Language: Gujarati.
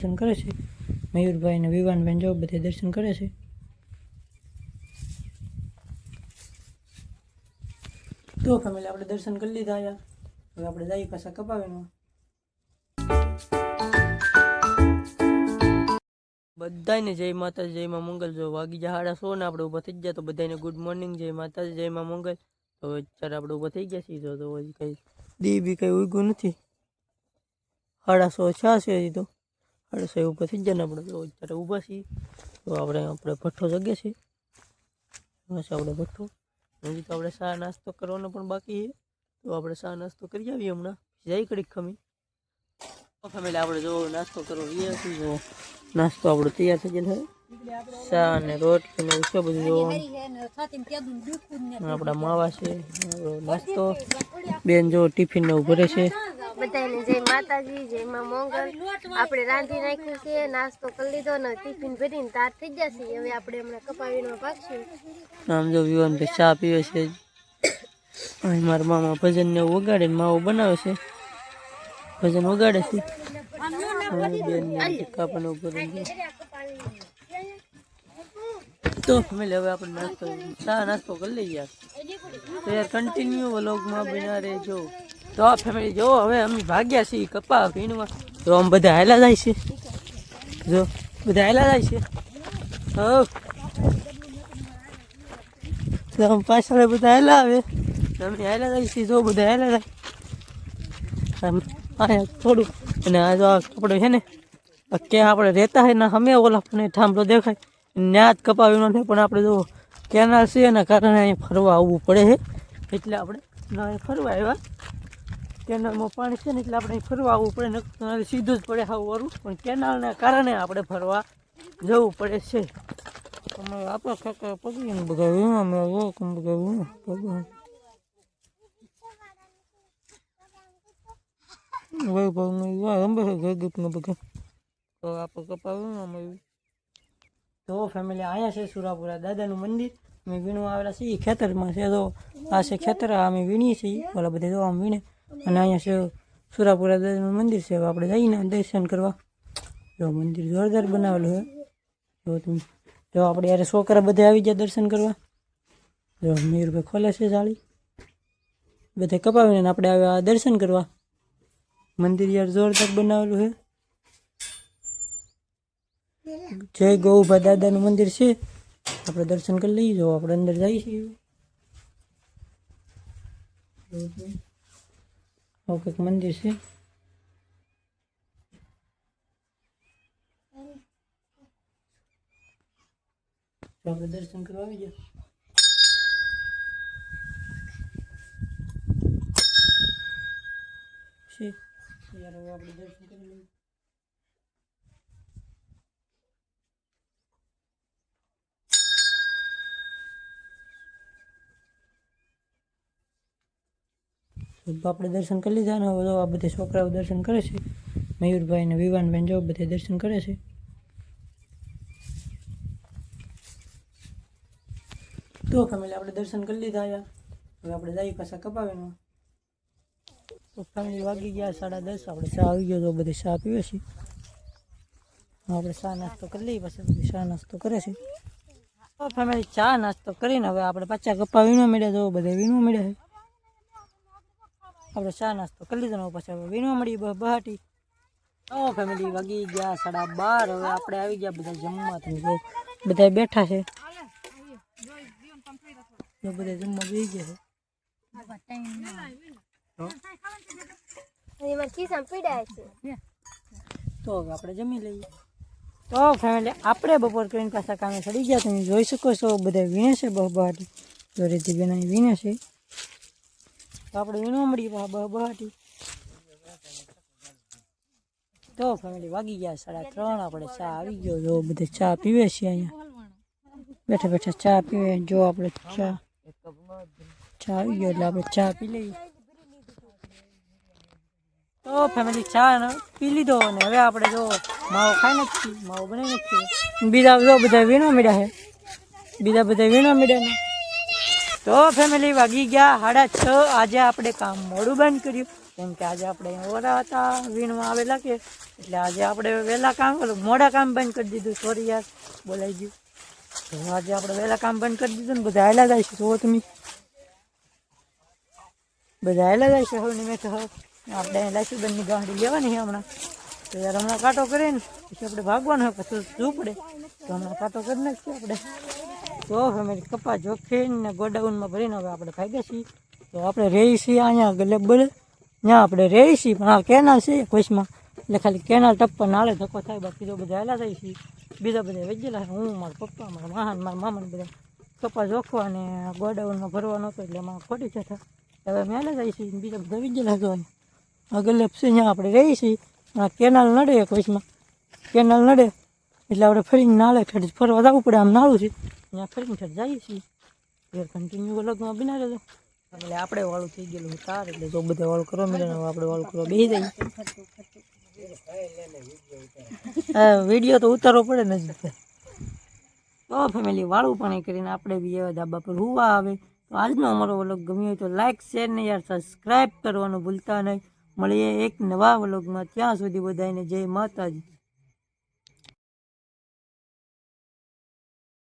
દર્શન કરે છે? મયુરભાઈ ને વિવાનબેન જો બધે દર્શન કરે છે? તો ફેમિલી, આપણે દર્શન કરી લીધા યાર હવે આપણે જઈએ પાછા કપાવીમાં. બધાને જય માતાજી, જય માં મંગલ. જો વાગી જા સાડા સો ને આપણે ઊભા થઈ ગયા, તો બધાને ગુડ મોર્નિંગ જય માતાજી, જય માં મંગલ. તો અત્યારે આપણે ઊભા થઈ ગયા છીએ તો તો હજી કઈ દી બી કઈ ઉગ્યું નથી. સાડા સો છા છે હજી તો. સાડા સો ઊભા થઈ ગયા ને આપણે તો અત્યારે ઊભા છીએ. તો આપણે આપણે ભઠ્ઠો જગે છે. આપણે ભઠ્ઠો. હજી તો આપણે ચા નાસ્તો કરવાનો પણ બાકી છે. તો આપણે ચા નાસ્તો કરી આવીએ હમણાં. જઈ કડીક ખમી. ફેમિલી આપણે જો નાસ્તો કરવો છીએ જો નાસ્તો આપણો તૈયાર થઈ જાય છે. ચા અને રોટલી ને એવું બધું જો. આપણા માવા છે. નાસ્તો. બેન જો ટિફિન ને ભરે છે. બધાને જય માતાજી, જય માં મોંગલ. આપણે રાંધી નાખ્યું છે, નાસ્તો કરી લીધો ને ટિફિન ભરીને તાર થઈ જશે હવે આપણે હમણાં કપાવીનો પાકશું આમ જો વિવાન ભાઈ ચા પીવે છે. અહીં મારા મામા ભજન ને વગાડે માવો બનાવે છે. ભજન વગાડે છે. અને બેન ને ટીકા તો ફેમિલી, હવે આપણે નાસ્તો ચા નાસ્તો કરી લઈએ. યાર તો યાર કન્ટિન્યુ વ્લોગમાં બના રહેજો. તો આ ફેમિલી, જો હવે અમે ભાગ્યા છીએ કપા ભીણવા તો આમ બધા હાલા જાય છે. જો, બધા હાલા જાય છે. હવ. આમ પાછળ બધા હાલા આવે. અમે હાલા જાય છીએ, જો બધા હાલા જાય. આમ થોડું. અને આ જો આ કપડો છે ને ક્યાં આપણે રહેતા હોય ને અમે ઓલા પણ થાંભલો દેખાય. ત્યાં જ કપાવીનો છે, પણ આપણે જો કેનાલ છે એના કારણે અહીંયા ફરવા આવવું પડે છે. એટલે આપણે ફરવા આવ્યા. કેનાલમાં પાણી છે ને એટલે આપણે ફરવા આવવું પડે ને સીધું જ પડે આવું વારું પણ કેનાલના કારણે આપણે ફરવા જવું પડે છે. અમે આપણા કાકા પગીને બધા વીમા મેં બધા વીમા પગી વય અંબે તો આપણે કપાવ્યું અમે તો ફેમિલી અહીંયા છે સુરાપુરા, દાદાનું મંદિર. અમે વીણવા આવેલા છીએ, ખેતરમાં છે. તો આ છે ખેતર, અમે વીણીએ છીએ. ઓલા બધા જો આમ વીણે. અને અહીંયા છે સુરાપુરા દાદાનું મંદિર છે. હવે આપણે જઈને દર્શન કરવા. જો મંદિર જોરદાર બનાવેલું છે. જો તમે જો આપણે યારે છોકરા બધા આવી ગયા દર્શન કરવા. જો મયુરભાઈ ખોલે છે જાળી. બધા કપાવીને આપણે આવ્યા દર્શન કરવા. મંદિર યાર જોરદાર બનાવેલું છે. જય ગૌભા દાદાનું મંદિર છે. આપણે દર્શન કરી લઈએ. જો આપણે અંદર જઈએ. છીએ આવું કંઈક મંદિર છે. આપણે દર્શન કરવા આવી ગયા. છે આપણે દર્શન કરી લઈએ. આપણે દર્શન કરી લીધા ને આ બધા છોકરાઓ દર્શન કરે છે. મયુરભાઈ ને વિવાનભાઈ જો બધે દર્શન કરે છે. તો ફેમિલી, આપણે દર્શન કરી લીધા આવ્યા હવે આપણે જઈએ પાછા કપાવીમાં તો ફેમિલી વાગી ગયા સાડા દસ. આપણે ચા આવી ગયો તો બધે ચા પીવે છે. આપણે ચા નાસ્તો કરી લઈએ પછી. ચા નાસ્તો કરે છે. તો ફેમિલી, ચા નાસ્તો કરીને હવે આપણે પાછા કપા વીણવા મળ્યા તો બધે વીણવા મળ્યા છે. આપણે ચા નાસ્તો કરી લીધો પછી હવે વીણવા મળી બહાટી ઓ ફેમિલી વાગી ગયા સાડા બાર. હવે આપણે આવી ગયા બધા જમવા. તમે જો બધા બેઠા છે. બધા જમવા બેસી ગયા છે. તો હવે આપણે જમી લઈએ. તો ફેમિલી આપણે બપોર કરીને પાછા કામે ચડી ગયા. તમે જોઈ શકો છો બધા વીણે છે બહાટી જો રીતે બેન વીણે છે. આપણે વીણવા મળીએ બહા બહાટી તો ફેમિલી વાગી ગયા સાડા ત્રણ, આપણે ચા આવી ગયો. જો બધે ચા પીવે છે અહીંયા. બેઠા બેઠા ચા પીવે. જો આપણે ચા ચા આવી ગયો એટલે આપણે ચા પી લઈએ. તો ફેમિલી ચા ને પી લીધો અને હવે આપણે જો માવો ખાઈ નથી માવો બનાવી નથી બીજા જો બધા વીણવા મળ્યા છે. બીજા બધા વીણવા મળ્યા ને તો ફેમિલી વાગી ગયા, સાડા છ. આજે આપણે કામ મોડું બંધ કર્યું. કેમ કે આજે આપણે ઓરા હતા, વીણમાં આવેલા કે. એટલે આજે આપણે વહેલા કામ મોડા કામ બંધ કરી દીધું. સોરી યાર, બોલાઈ ગયું. તો આજે આપણે વહેલા કામ બંધ કરી દીધું ને બધા આવેલા જાય છે જુઓ તમે. બધા આવેલા જાય છે હવે મેં તો આપણે લાઈસી બંધની ગાડી લેવાની હમણાં. તો યાર હમણાં કાંટો કરીને પછી આપણે ભાગવાનું હોય, પછી શું પડે? તો હમણાં કાંટો કરી નાખીએ આપણે. તો ફેમિલી કપા જોખીને ગોડાઉનમાં ભરીને હવે આપણે ભાગ્યા છીએ. તો આપણે રહી છીએ અહીંયા ગલેબલ. ત્યાં આપણે રહી છીએ, પણ આ કેનાલ છે કોઈમાં એટલે ખાલી કેનાલ ટપ્પર નાળે ધક્કો થાય, બાકી તો બધા હેલા થાય છે. બીજા બધા વેચેલા છે. હું, મારા પપ્પા, મારા મહાન, મારા મામાને બધા કપા જોખવા અને ગોડાઉનમાં ભરવાનો હતો એટલે એમાં ખોટી જતા. હવે અમે હેલા જાય છીએ બીજા બધા વેચેલા આ ગલેબ છે ત્યાં આપણે રહી છીએ. આ કેનાલ નડે કોઈમાં કેનાલ નડે. એટલે આપણે ફરીને નાળે ફરવા જવું પડે, આમ નાળું છે. ત્યાં ફરીને ઠેઠ જઈએ છીએ. યાર કન્ટિન્યુ વલગમાં બિના રહેજો એટલે આપણે વાળું થઈ ગયેલું છે તાર એટલે જો બધા વાળું કરવા મળે આપણે વાળું કરવા બેસી જાય હા વીડિયો તો ઉતારવો પડે ને તો. ફેમિલી વાળું પણ એ કરીને આપણે બી એવા ધાબા પર હુવા આવે. તો આજનો અમારો વલોગ ગમ્યો હોય તો લાઇક શેર ને યાર સબસ્ક્રાઈબ કરવાનું ભૂલતા નહીં. મળીએ એક નવા વલોગમાં. ત્યાં સુધી બધાને જય માતાજી.